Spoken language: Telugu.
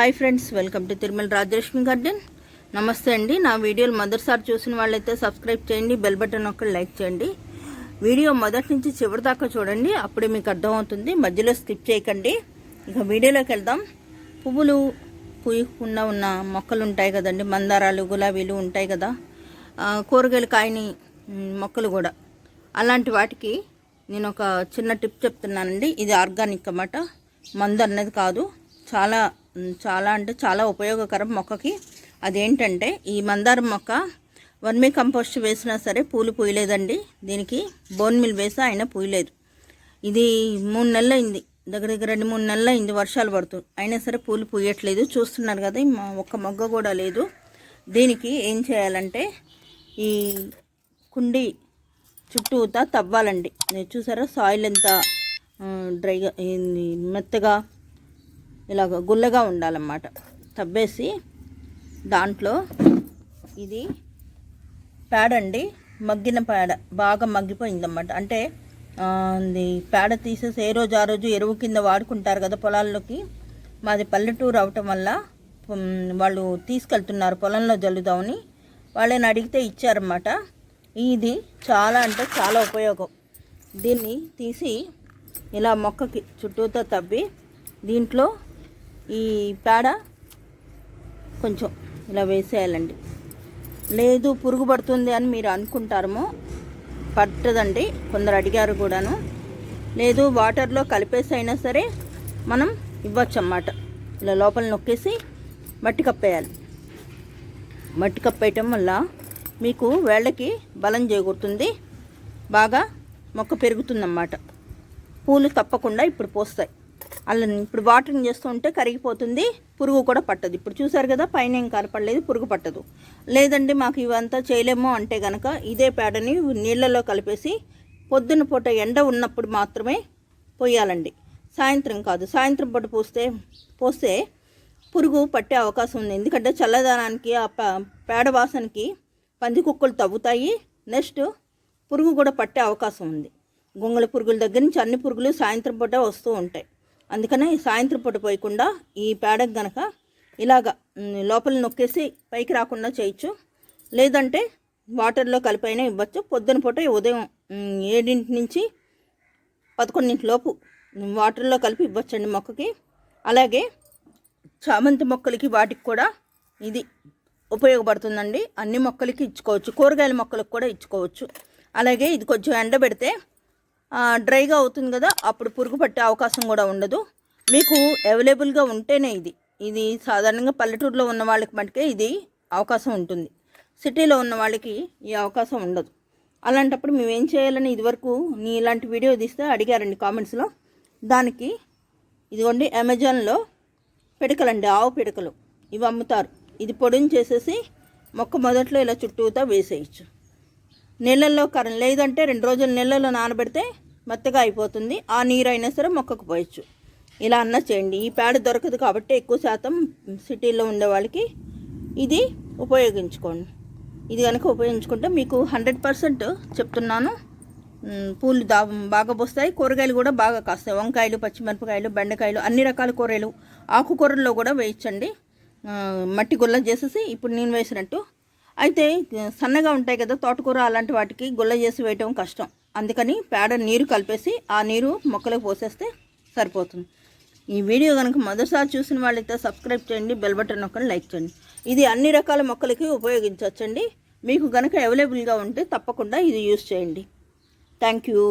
Hi friends welcome to Tirumala Rajalakshmi garden నమస్తే అండి. నా వీడియోలు మొదటిసారి చూసిన వాళ్ళైతే సబ్స్క్రైబ్ చేయండి బెల్ బటన్ ఒకటి లైక్ చేయండి. వీడియో మొదటి నుంచి చివరి దాకా చూడండి అప్పుడే మీకు అర్థమవుతుంది. మధ్యలో స్కిప్ చేయకండి. ఇక వీడియోలోకి వెళ్దాం. పువ్వులు పూయకుండా ఉన్న మొక్కలు ఉంటాయి కదండి మందారాలు గులాబీలు ఉంటాయి కదా. కూరగాయలు కాయని మొక్కలు కూడా. అలాంటి వాటికి నేను ఒక చిన్న టిప్ చెప్తున్నానండి. ఇది ఆర్గానిక్ అన్నమాట. మందు అన్నది కాదు. చాలా చాలా అంటే చాలా ఉపయోగకరం మొక్కకి. అదేంటంటే ఈ మందారం మొక్క వర్మీ కంపోస్ట్ వేసినా సరే పూలు పూయలేదండి. దీనికి బోన్ మిల్ వేసి అయినా పూయలేదు. ఇది మూడు నెలలు అయింది దగ్గర దగ్గర రెండు మూడు నెలలు అయింది వర్షాలు పడుతూ. అయినా సరే పూలు పూయట్లేదు. చూస్తున్నారు కదా ఒక్క మొగ్గ కూడా లేదు. దీనికి ఏం చేయాలంటే ఈ కుండి చుట్టూతా తవ్వాలండి. చూసారా? సాయిల్ ఎంత డ్రైగా మెత్తగా ఇలాగ గుల్లగా ఉండాలన్నమాట. తవ్వేసి దాంట్లో ఇది పేడ అండి. మగ్గిన పేడ బాగా మగ్గిపోయిందన్నమాట. అంటే పేడ తీసేసి ఏ రోజు ఆ రోజు ఎరువు కింద వాడుకుంటారు కదా పొలాల్లోకి. మాది పల్లెటూరు అవటం వల్ల వాళ్ళు తీసుకెళ్తున్నారు పొలంలో జల్లుదామని. వాళ్ళని అడిగితే ఇచ్చారన్నమాట. ఇది చాలా అంటే చాలా ఉపయోగం. దీన్ని తీసి ఇలా మొక్కకి చుట్టూతో తవ్వి దీంట్లో ఈ పేడ కొంచెం ఇలా వేసేయాలండి. లేదు పురుగు పడుతుంది అని మీరు అనుకుంటారేమో పట్టదండి కొందరు అడిగారు కూడాను. లేదు వాటర్లో కలిపేసి అయినా సరే మనం ఇవ్వచ్చు అన్నమాట ఇలా లోపల నొక్కేసి మట్టి కప్పేయాలి. మట్టి కప్పేయటం వల్ల మీకు వేళ్ళకి బలం చేకూరుతుంది బాగా మొక్క పెరుగుతుందన్నమాట. పూలు తప్పకుండా ఇప్పుడు పోస్తాయి. అలా ఇప్పుడు వాటరింగ్ చేస్తూ ఉంటే కరిగిపోతుంది పురుగు కూడా పట్టదు. ఇప్పుడు చూసారు కదా పైన ఏం కనపడలేదు పురుగు పట్టదు. లేదండి మాకు ఇవంతా చేయలేము అంటే కనుక ఇదే పేడని నీళ్ళలో కలిపేసి పొద్దున పూట ఎండ ఉన్నప్పుడు మాత్రమే పోయాలండి. సాయంత్రం కాదు సాయంత్రం పూట పోస్తే పోస్తే పురుగు పట్టే అవకాశం ఉంది. ఎందుకంటే చల్లదనానికి ఆ పేడ వాసనకి పంది కుక్కలు తవ్వుతాయి. నెక్స్ట్ పురుగు కూడా పట్టే అవకాశం ఉంది. గొంగళ పురుగుల దగ్గర నుంచి అన్ని పురుగులు సాయంత్రం పూట వస్తూ ఉంటాయి. అందుకనే సాయంత్రం పూట పోయకుండా ఈ పేడకు గనక ఇలాగ లోపల నొక్కేసి పైకి రాకుండా చేయొచ్చు. లేదంటే వాటర్లో కలిపైనా ఇవ్వచ్చు. పొద్దున పూట ఉదయం ఏడింటి నుంచి పదకొండింటి లోపు వాటర్లో కలిపి ఇవ్వచ్చండి మొక్కకి. అలాగే చామంతి మొక్కలకి వాటికి కూడా ఇది ఉపయోగపడుతుందండి. అన్ని మొక్కలకి ఇచ్చుకోవచ్చు. కూరగాయల మొక్కలకు కూడా ఇచ్చుకోవచ్చు. అలాగే ఇది కొంచెం ఎండబెడితే డ్రైగా అవుతుంది కదా అప్పుడు పురుగు పట్టే అవకాశం కూడా ఉండదు. మీకు అవైలబుల్గా ఉంటేనే ఇది. ఇది సాధారణంగా పల్లెటూరులో ఉన్న వాళ్ళకి మటుకే ఇది అవకాశం ఉంటుంది. సిటీలో ఉన్న వాళ్ళకి ఈ అవకాశం ఉండదు. అలాంటప్పుడు మేము ఏం చేయాలని ఇదివరకు నీ ఇలాంటి వీడియో తీస్తే అడిగారండి కామెంట్స్లో. దానికి ఇదిగోండి అమెజాన్లో పిడకలండి ఆవు పిడకలు. ఇవి అమ్ముతారు. ఇది పొడిని చేసేసి మొక్క మొదట్లో ఇలా చుట్టూతా వేసేయచ్చు. నీళ్ళల్లో కరెంట్ లేదంటే రెండు రోజులు నీళ్ళలో నానబెడితే మెత్తగా అయిపోతుంది. ఆ నీరు అయినా సరే మొక్కకు పోయచ్చు ఇలా అన్నా చేయండి. ఈ పేడ దొరకదు కాబట్టి ఎక్కువ శాతం సిటీలో ఉండే వాళ్ళకి ఇది ఉపయోగించుకోండి. ఇది కనుక ఉపయోగించుకుంటే మీకు హండ్రెడ్ పర్సెంట్ చెప్తున్నాను. పూలు దా బాగా పోస్తాయి. కూరగాయలు కూడా బాగా కాస్తాయి. వంకాయలు పచ్చిమిరపకాయలు బెండకాయలు అన్ని రకాల కూరలు ఆకుకూరల్లో కూడా వేయించండి మట్టి గుల్ల చేసేసి ఇప్పుడు నేను వేసినట్టు అయితే సన్నగా ఉంటాయి కదా తోటకూర అలాంటి వాటికి గుల్ల చేసి వేయటం కష్టం. అందుకని పేడ నీరు కలిపేసి ఆ నీరు మొక్కలకు పోసేస్తే సరిపోతుంది. ఈ వీడియో కనుక మొదటిసారి చూసిన వాళ్ళైతే సబ్స్క్రైబ్ చేయండి బెల్ బటన్ నొక్కని లైక్ చేయండి. ఇది అన్ని రకాల మొక్కలకి ఉపయోగించవచ్చండి. మీకు కనుక అవైలబుల్గా ఉంటే తప్పకుండా ఇది యూస్ చేయండి. Thank you.